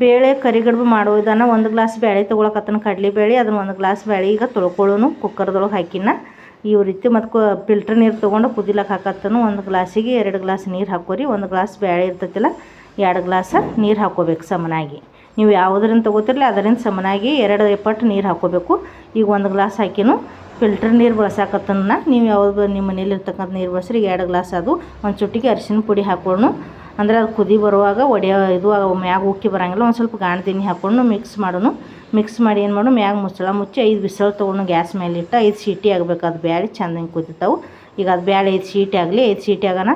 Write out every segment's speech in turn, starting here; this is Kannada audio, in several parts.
ಬೇಳೆ ಕರಿಗಡುಬು ಮಾಡೋ ವಿಧಾನ ಒಂದು ಗ್ಲಾಸ್ ಬೇಳೆ ತೊಗೊಳಕತ್ತನ ಕಡಲೆ ಬೇಳೆ, ಅದನ್ನ ಒಂದು ಗ್ಲಾಸ್ ಬೇಳೆ ಈಗ ತೊಳ್ಕೊಳ್ಳೋನು, ಕುಕ್ಕರ್ದೊಳಗೆ ಹಾಕಿನ. ಈ ರೀತಿ ಮತ್ತು ಫಿಲ್ಟರ್ ನೀರು ತೊಗೊಂಡು ಕುದಿಲಕ್ಕ ಹಾಕತ್ತನು, ಒಂದು ಗ್ಲಾಸಿಗೆ ಎರಡು ಗ್ಲಾಸ್ ನೀರು ಹಾಕೋರಿ, ಒಂದು ಗ್ಲಾಸ್ ಬೇಳೆ ಇರ್ತೈತಿಲ್ಲ, ಎರಡು ಗ್ಲಾಸ ನೀರು ಹಾಕೋಬೇಕು ಸಮನಾಗಿ. ನೀವು ಯಾವುದರಿಂದ ತೊಗೋತಿರಲಿ ಅದರಿಂದ ಸಮನಾಗಿ ಎರಡು ಎಪ್ಪಟ್ಟು ನೀರು ಹಾಕೋಬೇಕು. ಈಗ ಒಂದು ಗ್ಲಾಸ್ ಹಾಕಿನೂ, ಫಿಲ್ಟರ್ ನೀರು ಬಳಸಾಕತ್ತನ್ನ, ನೀವು ಯಾವ್ದು ನಿಮ್ಮ ಮನೇಲಿ ಇರ್ತಕ್ಕಂಥ ನೀರು ಬಳಸ್ರಿ, ಎರಡು ಗ್ಲಾಸ್ ಅದು, ಒಂದು ಚುಟ್ಟಿಗೆ ಅರಿಶಿನ ಪುಡಿ ಹಾಕ್ಕೊಂಡು ಅಂದರೆ ಅದು ಕುದಿ ಬರುವಾಗ ಒಡೆಯೋ ಇದು ಮ್ಯಾಗ ಉಕ್ಕಿ ಬರೋಂಗಿಲ್ಲ. ಒಂದು ಸ್ವಲ್ಪ ಗಾಣದಿನಿ ಹಾಕ್ಕೊಂಡು ಮಿಕ್ಸ್ ಮಾಡೋನು. ಮಿಕ್ಸ್ ಮಾಡಿ ಏನು ಮಾಡು ಮ್ಯಾಗ ಮುಚ್ಚಳ ಮುಚ್ಚಿ ಐದು ಬಿಸಿಲು ತೊಗೊಂಡು ಗ್ಯಾಸ್ ಮೇಲೆ ಇಟ್ಟು ಐದು ಸೀಟಿ ಆಗಬೇಕು. ಅದು ಬ್ಯಾಳಿ ಚೆಂದ ಹಿಂಗೆ ಕುದಿತಾವೆ. ಈಗ ಅದು ಬ್ಯಾಳೆ ಐದು ಸೀಟಿ ಆಗಲಿ, ಐದು ಸೀಟಿ ಆಗೋಣ.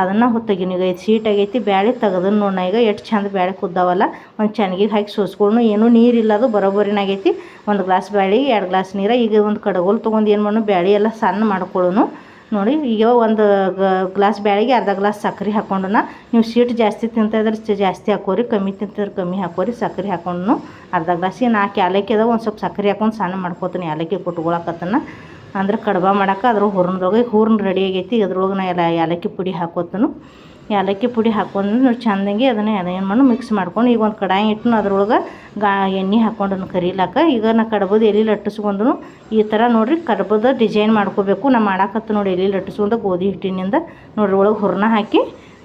ಅದನ್ನು ಹೊತ್ತಗಿನ. ಈಗ ಐದು ಸೀಟ್ ಆಗೈತಿ, ಬ್ಯಾಳೆ ತೆಗೆದು ನೋಡೋಣ ಈಗ ಎಷ್ಟು ಚಂದ ಬ್ಯಾಳೆ ಕುದ್ದಾವಲ್ಲ, ಒಂದು ಚೆನ್ನಾಗಿಗೆ ಹಾಕಿ ಸೋಸ್ಕೊಂಡು ಏನೂ ನೀರಿಲ್ಲ ಅದು ಬರೋಬ್ಬರಿನಾಗೈತಿ ಒಂದು ಗ್ಲಾಸ್ ಬ್ಯಾಳೆ, ಎರಡು ಗ್ಲಾಸ್ ನೀರು. ಈಗ ಒಂದು ಕಡಗೋಲು ತೊಗೊಂಡು ಏನು ಮಾಡೋಣ ಬ್ಯಾಳೆ ಎಲ್ಲ ಸಣ್ಣ ಮಾಡ್ಕೊಳ್ಳೋನು ನೋಡಿ, ಈಗ ಒಂದು ಗ್ಲಾಸ್ ಬ್ಯಾಳಿಗೆ ಅರ್ಧ ಗ್ಲಾಸ್ ಸಕ್ಕರೆ ಹಾಕ್ಕೊಂಡನ ನೀವು ಸ್ವೀಟ್ ಜಾಸ್ತಿ ತಿಂತಾಯಿದ್ರೆ ಜಾಸ್ತಿ ಹಾಕೋರಿ, ಕಮ್ಮಿ ತಿಂತಿದ್ರೆ ಕಮ್ಮಿ ಹಾಕೋರಿ ಸಕ್ಕರೆ ಹಾಕ್ಕೊಂಡು ಅರ್ಧ ಗ್ಲಾಸಿಗೆ ನಾಲ್ಕು ಏಲಕ್ಕಿ ಅದಾವ, ಒಂದು ಸ್ವಲ್ಪ ಸಕ್ಕರೆ ಹಾಕೊಂಡು ಸಣ್ಣ ಮಾಡ್ಕೋತೀನಿ ಏಲಕ್ಕಿ ಕುಟ್ಕೊಳಕತ್ತನ. ಅಂದ್ರೆ ಕಡ್ಬ ಮಾಡಕ್ಕೆ ಅದ್ರ ಹೂರ್ಣದೊಳಗೆ ಹೂರ್ಣ ರೆಡಿ ಆಗೈತಿ ಅದ್ರೊಳಗೆ ನಾ ಎಲ್ಲ ಏಲಕ್ಕಿ ಪುಡಿ ಹಾಕೋತನು. ಏಲಕ್ಕಿ ಪುಡಿ ಹಾಕೊಂಡು ಚಂದಂಗೆ ಅದನ್ನು ಏನು ಮಾಡಿ ಮಿಕ್ಸ್ ಮಾಡ್ಕೊಂಡು ಈಗ ಒಂದು ಕಡಾಯಿ ಇಟ್ಟು ಅದ್ರೊಳಗೆ ಗಾ ಎಣ್ಣೆ ಹಾಕ್ಕೊಂಡು ಕರಿಲಾಕ. ಈಗ ನಾ ಕಡ್ಬದ ಎಲೆ ಲಟ್ಟಿಸ್ಕೊಂಡು ಈ ಥರ ನೋಡಿರಿ ಕಡ್ಬದ ಡಿಸೈನ್ ಮಾಡ್ಕೋಬೇಕು. ನಾ ಮಾಡಾಕತ್ತು ನೋಡಿ ಎಲೆ ಲಟ್ಟಿಸ್ಕೊಂಡು ಗೋಧಿ ಹಿಟ್ಟಿನಿಂದ. ನೋಡ್ರಿ ಒಳಗೆ ಹುರ್ನ ಹಾಕಿ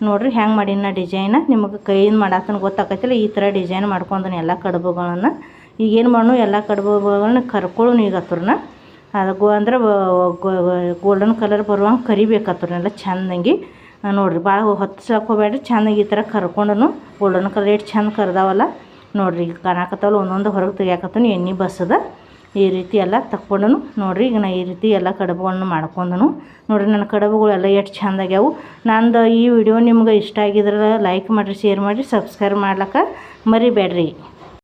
ನೋಡಿರಿ ಹೆಂಗೆ ನಾ ಡಿಸೈನ ನಿಮಗೆ ಕೈಯಿಂದ ಮಾಡಾಕನ ಗೊತ್ತಾಕೈತಿಲ್ಲ ಈ ಥರ ಡಿಸೈನ್ ಮಾಡ್ಕೊಂಡನ ಎಲ್ಲ ಕಡುಬುಗಳನ್ನು. ಈಗೇನು ಮಾಡು ಎಲ್ಲ ಕಡುಬುಗಳನ್ನ ಕರ್ಕೊಳ್ಳು ಈಗ ಹತ್ರನ ಅದು ಗೋ ಅಂದ್ರೆ ಗೋಲ್ಡನ್ ಕಲರ್ ಬರುವಂಗೆ ಕರಿಬೇಕು ಹತ್ರನೆಲ್ಲ ಚೆಂದಂಗೆ ನೋಡಿರಿ ಭಾಳ ಹೊತ್ತು ಸಾಕೋಬೇಡ್ರಿ ಚೆಂದಾಗಿ ಈ ಥರ ಕರ್ಕೊಂಡು ಗೋಲ್ಡನ್ ಕಲರ್ ಎಷ್ಟು ಚೆಂದ ಕರ್ದಾವಲ್ಲ. ನೋಡಿರಿ, ಈಗ ಕಾಣಕತ್ತಾವಲ್ಲ, ಒಂದೊಂದು ಹೊರಗೆ ತೆಗಿಯಾಕತ್ತನು, ಎಣ್ಣೆ ಬಸ್ಸದ. ಈ ರೀತಿ ಎಲ್ಲ ತಕ್ಕೊಂಡನು. ನೋಡಿರಿ, ಈಗ ನಾ ಈ ರೀತಿ ಎಲ್ಲ ಕಡುಬುಗಳನ್ನು ಮಾಡ್ಕೊಂಡನು. ನೋಡಿರಿ, ನನ್ನ ಕಡುಬುಗಳೆಲ್ಲ ಎಷ್ಟು ಚೆಂದಾಗ್ಯಾವು ನಂದು ಈ ವಿಡಿಯೋ ನಿಮ್ಗೆ ಇಷ್ಟ ಆಗಿದ್ರೆ ಲೈಕ್ ಮಾಡಿರಿ ಶೇರ್ ಮಾಡಿರಿ ಸಬ್ಸ್ಕ್ರೈಬ್ ಮಾಡ್ಲಿಕ್ಕೆ ಮರಿಬೇಡ್ರಿ.